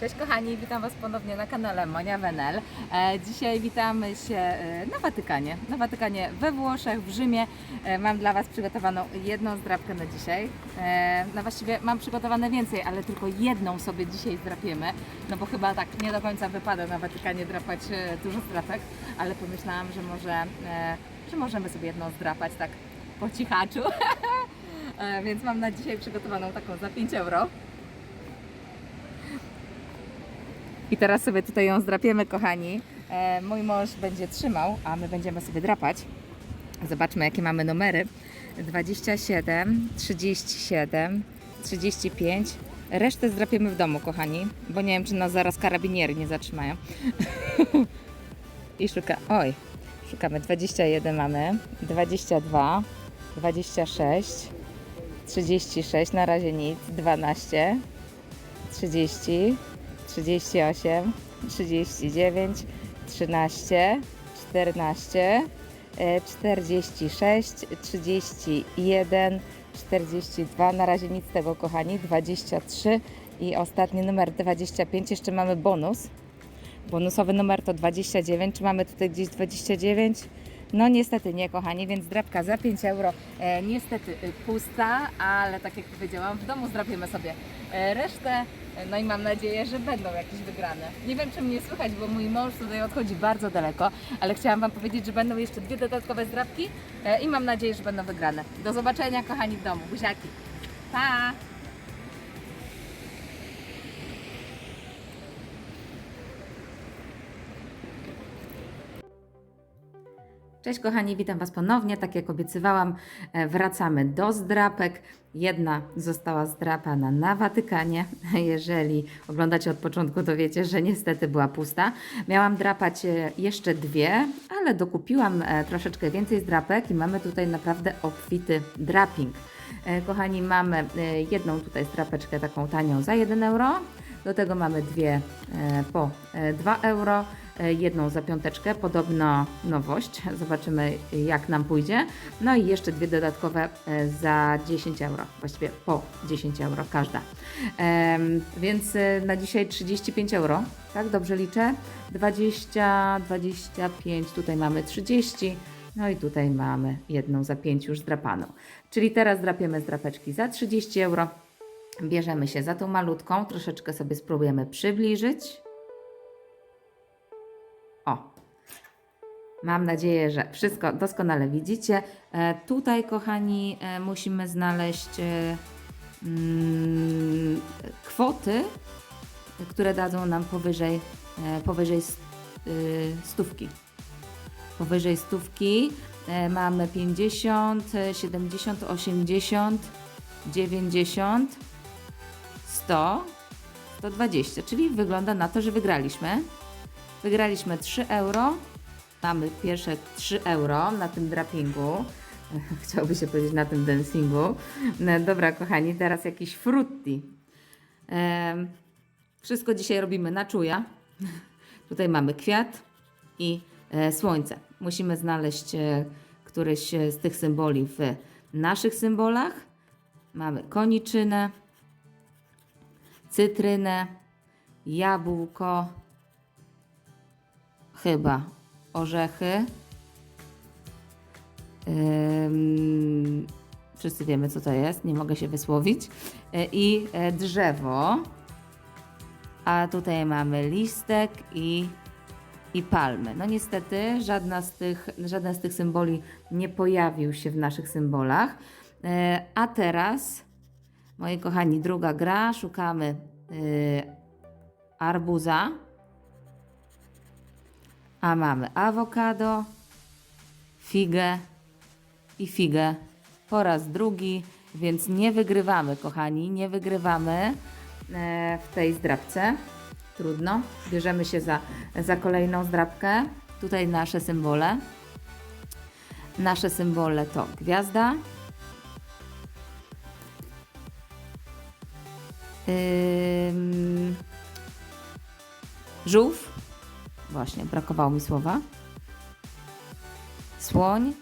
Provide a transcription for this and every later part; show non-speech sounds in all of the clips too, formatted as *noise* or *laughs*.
Cześć kochani, witam Was ponownie na kanale Monia Wenel. E, dzisiaj witamy się e, na Watykanie. Na Watykanie we Włoszech, w Rzymie. E, mam dla Was przygotowaną jedną zdrabkę na dzisiaj. No właściwie mam przygotowane więcej, ale tylko jedną sobie dzisiaj zdrapiemy. No bo chyba tak nie do końca wypada na Watykanie drapać dużo zdrapek, ale pomyślałam, że może, że możemy sobie jedną zdrapać tak po cichaczu. *laughs* więc mam na dzisiaj przygotowaną taką za 5 euro. I teraz sobie tutaj ją zdrapiemy, kochani. E, mój mąż będzie trzymał, a my będziemy sobie drapać. Zobaczmy, jakie mamy numery. 27, 37, 35. Resztę zdrapiemy w domu, kochani, bo nie wiem, czy nas zaraz karabinieri nie zatrzymają. *laughs* I szuka... Oj, szukamy. 21 mamy, 22, 26, 36, na razie nic, 12, 30, 38, 39, 13, 14, e, 46, 31, 42. Na razie nic z tego, kochani. 23 i ostatni numer 25. Jeszcze mamy bonus. Bonusowy numer to 29. Czy mamy tutaj gdzieś 29? No niestety nie, kochani, więc drapka za 5 euro. E, niestety y, pusta, ale tak jak powiedziałam, w domu zdrapiemy sobie e, resztę. E, No i mam nadzieję, że będą jakieś wygrane. Nie wiem, czy mnie słychać, bo mój mąż tutaj odchodzi bardzo daleko, ale chciałam Wam powiedzieć, że będą jeszcze dwie dodatkowe zdrapki e, i mam nadzieję, że będą wygrane. Do zobaczenia, kochani, w domu. Buziaki. Pa! Cześć kochani, witam Was ponownie. Tak jak obiecywałam, e, wracamy do zdrapek. Jedna została zdrapana na Watykanie. *laughs* Jeżeli oglądacie od początku, to wiecie, że niestety była pusta. Miałam drapać e, jeszcze dwie, ale dokupiłam e, troszeczkę więcej zdrapek i mamy tutaj naprawdę obfity draping. Kochani, mamy jedną tutaj zdrapeczkę taką tanią za 1 euro. Do tego mamy dwie po e, 2 euro, jedną za piąteczkę, podobno nowość. Zobaczymy jak nam pójdzie. No i jeszcze dwie dodatkowe e, za 10 euro, właściwie po 10 euro każda. Więc e, na dzisiaj 35 euro, tak dobrze liczę? 20, 25, tutaj mamy 30. No i tutaj mamy jedną za 5 już zdrapaną. Czyli teraz drapiemy zdrapeczki za 30 euro. Bierzemy się za tą malutką, troszeczkę sobie spróbujemy przybliżyć. Mam nadzieję, że wszystko doskonale widzicie. E, tutaj, kochani, e, musimy znaleźć e, mm, kwoty, które dadzą nam powyżej, powyżej stówki. Powyżej stówki mamy 50, e, 70, 80, 90, 100, 120, czyli wygląda na to, że wygraliśmy. Wygraliśmy 3 euro. Mamy pierwsze 3 euro na tym drapingu. *laughs* Chciałoby się powiedzieć na tym dancingu. No, dobra, kochani, teraz jakiś frutti. Em, wszystko dzisiaj robimy na czuja. *laughs* Tutaj mamy kwiat i e, słońce. Musimy znaleźć e, któryś z tych symboli w naszych symbolach. Mamy koniczynę, cytrynę, jabłko, chyba orzechy. Wszyscy wiemy, co to jest, nie mogę się wysłowić. E, I e, drzewo. A tutaj mamy listek i, i palmy. No niestety żadna z tych, żaden z tych symboli nie pojawił się w naszych symbolach. E, A teraz, moi kochani, druga gra. Szukamy y, arbuza. A mamy awokado, figę i figę po raz drugi, więc nie wygrywamy, kochani, nie wygrywamy e, w tej zdrabce. Trudno. Bierzemy się za, za kolejną zdrabkę. Tutaj nasze symbole. Nasze symbole to gwiazda, żółw. Właśnie, brakowało mi słowa. Słoń.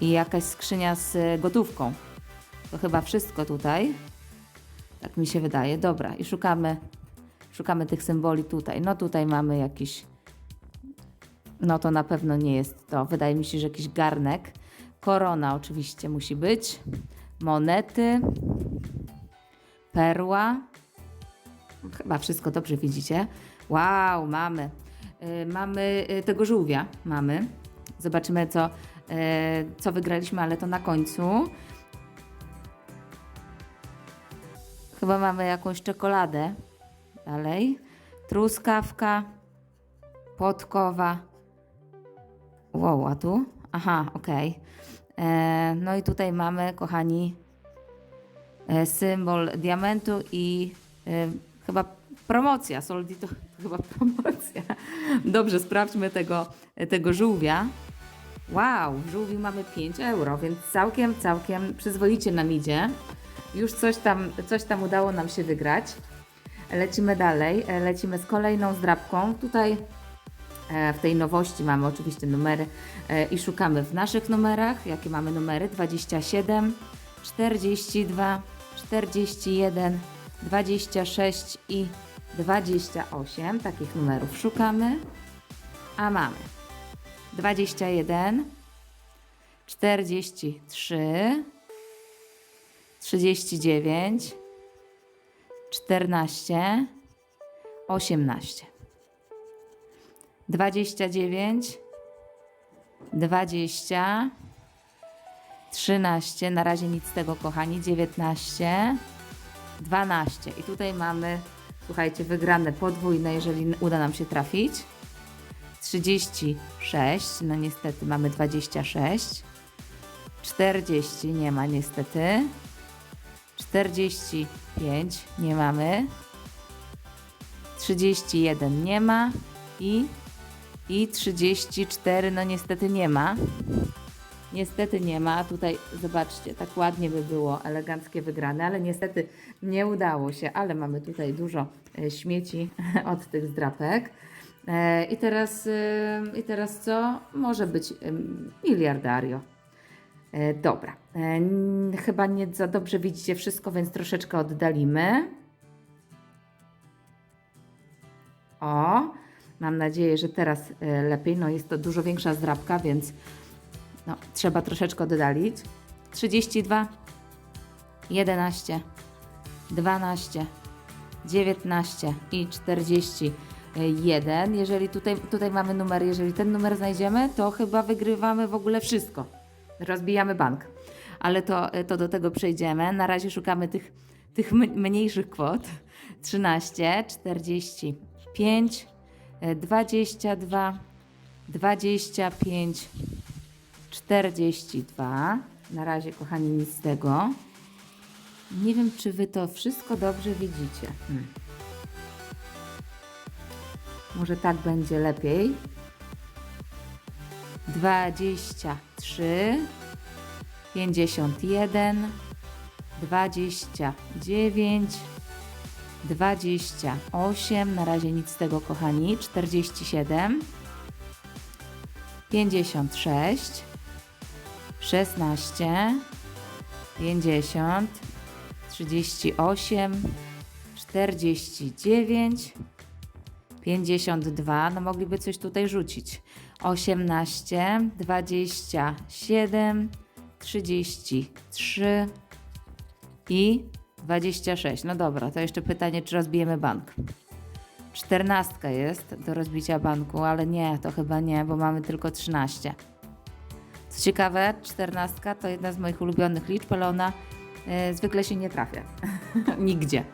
I jakaś skrzynia z gotówką. To chyba wszystko tutaj. Tak mi się wydaje. Dobra, i szukamy, szukamy tych symboli tutaj. No tutaj mamy jakiś. No to na pewno nie jest to. Wydaje mi się, że jakiś garnek. Korona oczywiście musi być. Monety. Perła. Chyba wszystko dobrze widzicie. Wow, mamy. Y, mamy y, tego żółwia. Mamy. Zobaczymy, co, y, co wygraliśmy, ale to na końcu. Chyba mamy jakąś czekoladę. Dalej. Truskawka. Podkowa. Wow, a tu? Aha, okej. E, No i tutaj mamy, kochani, e, symbol diamentu i e, chyba promocja. Soldi to chyba promocja. Dobrze, sprawdźmy tego, tego żółwia. Wow, żółwiu mamy 5 euro, więc całkiem, całkiem przyzwoicie nam idzie. Już coś tam, coś tam udało nam się wygrać. Lecimy dalej, e, lecimy z kolejną zdrabką. Tutaj e, w tej nowości mamy oczywiście numery e, i szukamy w naszych numerach. Jakie mamy numery? 27, 42, 41, 26 i 28. Takich numerów szukamy. A mamy 21, 43, 39, 14, 18, 29, 20, 13, na razie nic z tego kochani, 19, 12 i tutaj mamy, słuchajcie, wygrane podwójne, jeżeli uda nam się trafić. 36, no niestety mamy 26, 40 nie ma niestety, 45 nie mamy, 31 nie ma i, i 34 no niestety nie ma. Niestety nie ma. Tutaj zobaczcie, tak ładnie by było eleganckie wygrane, ale niestety nie udało się, ale mamy tutaj dużo e, śmieci *laughs* od tych zdrapek. E, I teraz, e, I teraz co? Może być miliardario. Dobra, chyba nie za dobrze widzicie wszystko, więc troszeczkę oddalimy. O, mam nadzieję, że teraz lepiej. No jest to dużo większa zdrabka, więc no, trzeba troszeczkę oddalić. 32, 11, 12, 19 i 41. Jeżeli tutaj, tutaj mamy numer, jeżeli ten numer znajdziemy, to chyba wygrywamy w ogóle wszystko. Rozbijamy bank. Ale to, to do tego przejdziemy. Na razie szukamy tych, tych mniejszych kwot. 13, 45, e, 22, 25, 42. Na razie, kochani, nic z tego. Nie wiem, czy wy to wszystko dobrze widzicie. Hmm. Może tak będzie lepiej. 23, 51, 29, 28. Na razie nic z tego, kochani. 47, 56, 16, 50, 38, 49, 52, no mogliby coś tutaj rzucić. 18, 27, 33 i 26. No dobra, to jeszcze pytanie, czy rozbijemy bank. 14 jest do rozbicia banku, ale nie, to chyba nie, bo mamy tylko 13. Co ciekawe, 14 to jedna z moich ulubionych liczb, ale ona e, zwykle się nie trafia. *laughs* Nigdzie.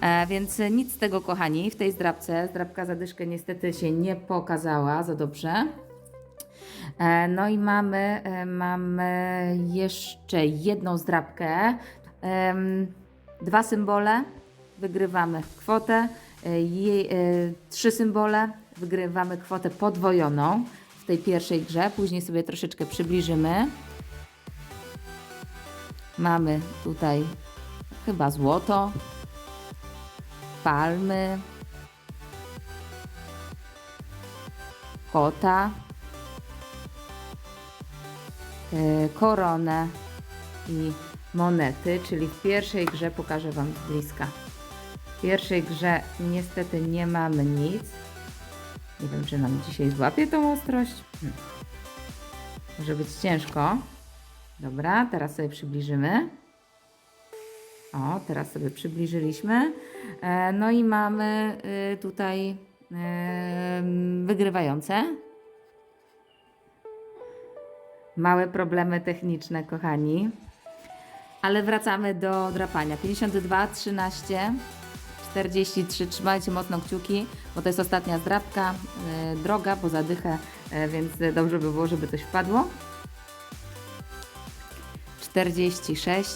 E, więc nic z tego, kochani, w tej zdrabce. Zdrabka zadyszkę niestety się nie pokazała za dobrze. E, no i mamy, mamy jeszcze jedną zdrabkę. Dwa symbole, wygrywamy kwotę. Trzy symbole, wygrywamy kwotę podwojoną w tej pierwszej grze. Później sobie troszeczkę przybliżymy. Mamy tutaj chyba złoto, palmy, kota, e, koronę i monety, czyli w pierwszej grze pokażę Wam z bliska. W pierwszej grze niestety nie mamy nic. Nie wiem, czy nam dzisiaj złapie tą ostrość. Hmm. Może być ciężko. Dobra, teraz sobie przybliżymy. O, teraz sobie przybliżyliśmy. E, no i mamy y, tutaj e, wygrywające. Małe problemy techniczne, kochani. Ale wracamy do drapania. 52, 13, 43. Trzymajcie mocno kciuki, bo to jest ostatnia zdrapka. E, droga, po zadychę, e, więc dobrze by było, żeby coś wpadło. 46.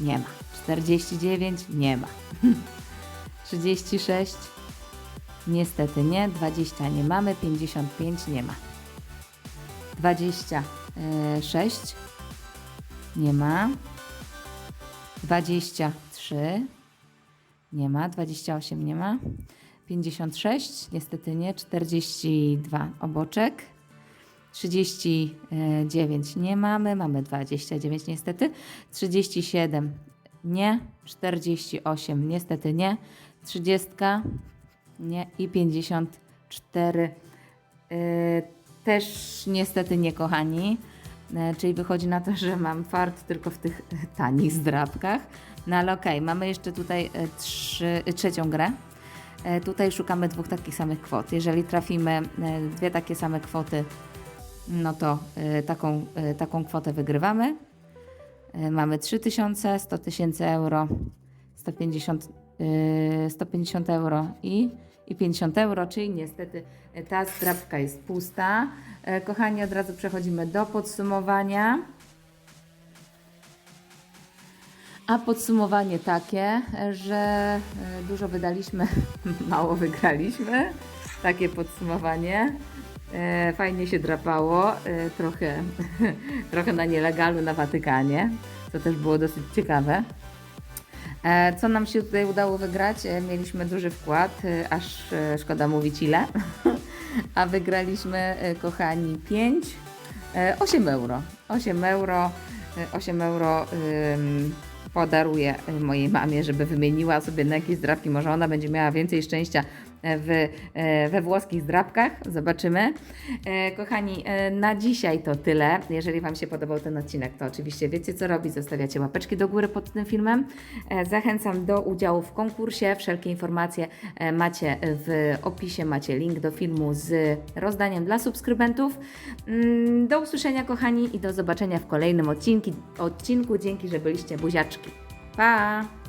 Nie ma. 49. Nie ma. *laughs* 36. Niestety nie. 20 nie mamy. 55 nie ma. 26. Nie ma. 23. Nie ma. 28 nie ma. 56. Niestety nie. 42 oboczek. 39 nie mamy, mamy 29 niestety, 37 nie, 48 niestety nie, 30 nie i 54 yy, też niestety nie, kochani. Yy, czyli wychodzi na to, że mam fart tylko w tych tanich zdrabkach. No ale okej, mamy jeszcze tutaj yy, trzy, trzecią grę. Tutaj szukamy dwóch takich samych kwot. Jeżeli trafimy dwie takie same kwoty, no to taką, taką kwotę wygrywamy. Mamy 3000, 100 tysięcy euro, 150, y, 150 euro i, i 50 euro, czyli niestety ta strapka jest pusta. Y, kochani, od razu przechodzimy do podsumowania. A podsumowanie takie, że y, dużo wydaliśmy, *laughs* mało wygraliśmy. Takie podsumowanie. E, Fajnie się drapało, e, trochę, *laughs* trochę na nielegalu na Watykanie, co też było dosyć ciekawe. E, Co nam się tutaj udało wygrać? E, Mieliśmy duży wkład, e, aż szkoda mówić ile, *laughs* a wygraliśmy, kochani, 5, 8 euro. 8 euro, e, 8 euro podaruję mojej mamie, żeby wymieniła sobie na jakieś zdrapki. Może ona będzie miała więcej szczęścia w, e, we włoskich zdrapkach. Zobaczymy. E, Kochani, e, na dzisiaj to tyle. Jeżeli Wam się podobał ten odcinek, to oczywiście wiecie co robić. Zostawiacie łapeczki do góry pod tym filmem. E, Zachęcam do udziału w konkursie. Wszelkie informacje e, macie w opisie. Macie link do filmu z rozdaniem dla subskrybentów. Mm, Do usłyszenia, kochani, i do zobaczenia w kolejnym odcinki, odcinku. Dzięki, że byliście buziaczki. Pa!